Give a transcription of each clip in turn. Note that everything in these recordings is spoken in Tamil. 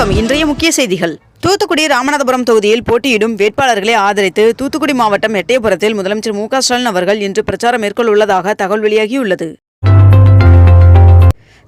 வணக்கம். இன்றைய முக்கிய செய்திகள். தூத்துக்குடி ராமநாதபுரம் தொகுதியில் போட்டியிடும் வேட்பாளர்களை ஆதரித்து தூத்துக்குடி மாவட்டம் எட்டயபுரத்தில் முதலமைச்சர் மு ஸ்டாலின் அவர்கள் இன்று பிரச்சாரம் மேற்கொள்ளுள்ளதாக தகவல் வெளியாகியுள்ளது.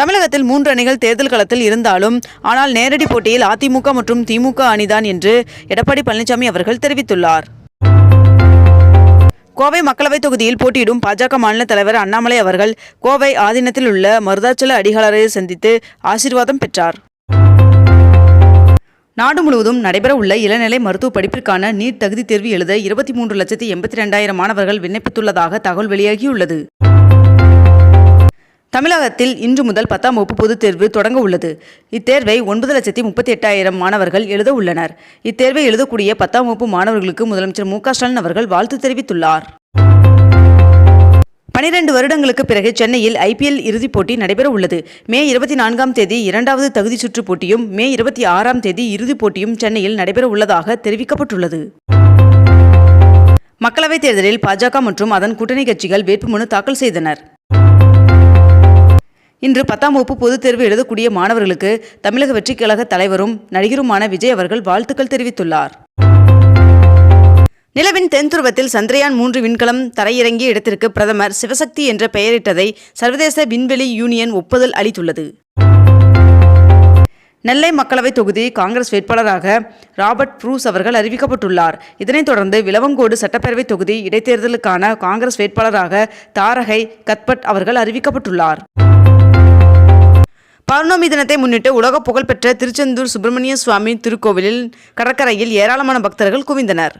தமிழகத்தில் மூன்று அணிகள் தேர்தல் களத்தில் இருந்தாலும் ஆனால் நேரடி போட்டியில் அதிமுக மற்றும் திமுக அணிதான் என்று எடப்பாடி பழனிசாமி அவர்கள் தெரிவித்துள்ளார். கோவை மக்களவைத் தொகுதியில் போட்டியிடும் பாஜக மாநில தலைவர் அண்ணாமலை அவர்கள் கோவை ஆதீனத்தில் உள்ள மருதாச்சல அடிகாலரை சந்தித்து ஆசீர்வாதம் பெற்றார். நாடு முழுவதும் நடைபெறவுள்ள இளநிலை மருத்துவ படிப்பிற்கான நீட் தகுதி தேர்வு எழுத இருபத்தி மூன்று லட்சத்தி எண்பத்தி ரெண்டாயிரம் மாணவர்கள் விண்ணப்பித்துள்ளதாக தகவல் வெளியாகியுள்ளது. தமிழகத்தில் இன்று முதல் பத்தாம் வகுப்பு பொதுத் தேர்வு தொடங்க உள்ளது. இத்தேர்வை ஒன்பது லட்சத்தி முப்பத்தி எட்டாயிரம் மாணவர்கள் எழுத உள்ளனர். இத்தேர்வை எழுதக்கூடிய பத்தாம் வகுப்பு மாணவர்களுக்கு முதலமைச்சர் மு க ஸ்டாலின் அவர்கள் வாழ்த்து தெரிவித்துள்ளார். பனிரெண்டு வருடங்களுக்கு பிறகு சென்னையில் ஐபிஎல் இறுதிப் போட்டி நடைபெற உள்ளது. மே இருபத்தி நான்காம் தேதி இரண்டாவது தகுதி சுற்று போட்டியும் மே இருபத்தி ஆறாம் தேதி இறுதிப் போட்டியும் சென்னையில் நடைபெற உள்ளதாக தெரிவிக்கப்பட்டுள்ளது. மக்களவைத் தேர்தலில் பாஜக மற்றும் அதன் கூட்டணி கட்சிகள் வேட்புமனு தாக்கல் செய்தனர். இன்று பத்தாம் வகுப்பு பொதுத் தேர்வு எழுதக்கூடிய மாணவர்களுக்கு தமிழக வெற்றிக் கழக தலைவரும் நடிகருமான விஜய் அவர்கள் வாழ்த்துக்கள் தெரிவித்துள்ளார். நிலவின் தென்துருவத்தில் சந்திரயான் மூன்று விண்கலம் தரையிறங்கிய இடத்திற்கு பிரதமர். சிவசக்தி என்ற பெயரிட்டதை சர்வதேச விண்வெளி யூனியன் ஒப்புதல் அளித்துள்ளது. நெல்லை மக்களவைத் தொகுதி காங்கிரஸ் வேட்பாளராக ராபர்ட் ப்ரூஸ் அவர்கள் அறிவிக்கப்பட்டுள்ளார். இதனைத் தொடர்ந்து விளவங்கோடு சட்டப்பேரவைத் தொகுதி இடைத்தேர்தலுக்கான காங்கிரஸ் வேட்பாளராக தாரகை கத்பட் அவர்கள் அறிவிக்கப்பட்டுள்ளார். பௌர்ணமி தினத்தை முன்னிட்டு உலக புகழ்பெற்ற திருச்செந்தூர் சுப்பிரமணிய சுவாமி திருக்கோவிலில் கடற்கரையில் ஏராளமான பக்தர்கள் குவிந்தனர்.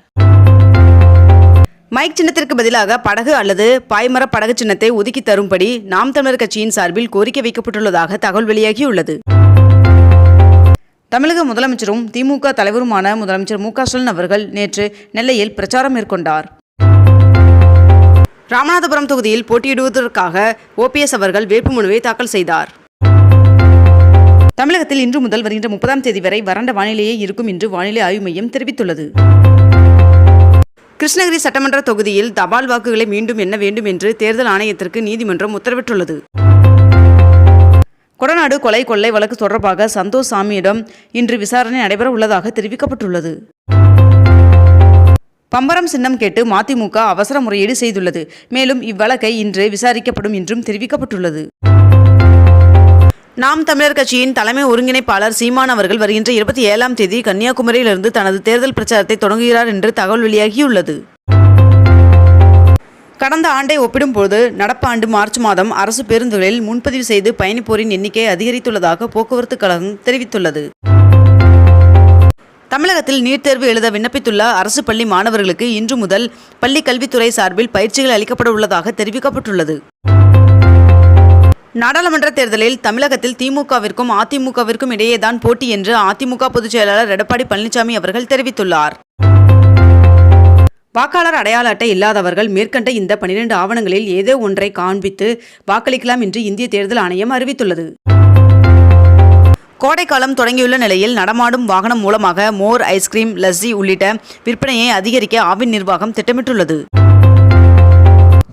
மைக் சின்னத்திற்கு பதிலாக படகு அல்லது பாய்மர படகு சின்னத்தை ஒதுக்கி தரும்படி நாம் தமிழர் கட்சியின் சார்பில் கோரிக்கை வைக்கப்பட்டுள்ளதாக தகவல் வெளியாகியுள்ளது. தமிழக முதலமைச்சரும் திமுக தலைவருமான முதலமைச்சர் மு ஸ்டாலின் அவர்கள் நேற்று நெல்லையில் பிரச்சாரம் மேற்கொண்டார். ராமநாதபுரம் தொகுதியில் போட்டியிடுவதற்காக ஓபிஎஸ் அவர்கள் வேட்புமனுவை தாக்கல் செய்தார். தமிழகத்தில் இன்று முதல் வருகின்ற முப்பதாம் தேதி வரை வறண்ட வானிலையே இருக்கும் என்று வானிலை ஆய்வு மையம் தெரிவித்துள்ளது. கிருஷ்ணகிரி சட்டமன்ற தொகுதியில் தபால் வாக்குகளை மீண்டும் எண்ண வேண்டும் என்று தேர்தல் ஆணையத்திற்கு நீதிமன்றம் உத்தரவிட்டுள்ளது. கொடநாடு கொலை கொள்ளை வழக்கு தொடர்பாக சந்தோஷ் சாமியிடம் இன்று விசாரணை நடைபெற உள்ளதாக தெரிவிக்கப்பட்டுள்ளது. பம்பரம் சின்னம் கேட்டு மதிமுக அவசர முறையீடு செய்துள்ளது. மேலும் இவ்வழக்கை இன்று விசாரிக்கப்படும் என்றும் தெரிவிக்கப்பட்டுள்ளது. நாம் தமிழர் கட்சியின் தலைமை ஒருங்கிணைப்பாளர் சீமான் அவர்கள் வருகின்ற இருபத்தி ஏழாம் தேதி கன்னியாகுமரியிலிருந்து தனது தேர்தல் பிரச்சாரத்தை தொடங்குகிறார் என்று தகவல் வெளியாகியுள்ளது. கடந்த ஆண்டை ஒப்பிடும்போது நடப்பாண்டு மார்ச் மாதம் அரசு பேருந்துகளில் முன்பதிவு செய்து பயணிப்போரின் எண்ணிக்கை அதிகரித்துள்ளதாக போக்குவரத்து கழகம் தெரிவித்துள்ளது. தமிழகத்தில் நீட் தேர்வு எழுத விண்ணப்பித்துள்ள அரசு பள்ளி மாணவர்களுக்கு இன்று முதல் பள்ளி கல்வித்துறை சார்பில் பயிற்சிகள் அளிக்கப்பட உள்ளதாக தெரிவிக்கப்பட்டுள்ளது. நாடாளுமன்ற தேர்தலில் தமிழகத்தில் திமுகவிற்கும் அதிமுகவிற்கும் இடையேதான் போட்டி என்று அதிமுக பொதுச் செயலாளர் எடப்பாடி பழனிசாமி அவர்கள் தெரிவித்துள்ளார். வாக்காளர் அடையாள அட்டை இல்லாதவர்கள் மேற்கண்ட இந்த பனிரெண்டு ஆவணங்களில் ஏதோ ஒன்றை காண்பித்து வாக்களிக்கலாம் என்று இந்திய தேர்தல் ஆணையம் அறிவித்துள்ளது. கோடைக்காலம் தொடங்கியுள்ள நிலையில் நடமாடும் வாகனம் மூலமாக மோர் ஐஸ்கிரீம் லஸ்ஸி உள்ளிட்ட விற்பனையை அதிகரிக்க ஆவின் நிர்வாகம் திட்டமிட்டுள்ளது.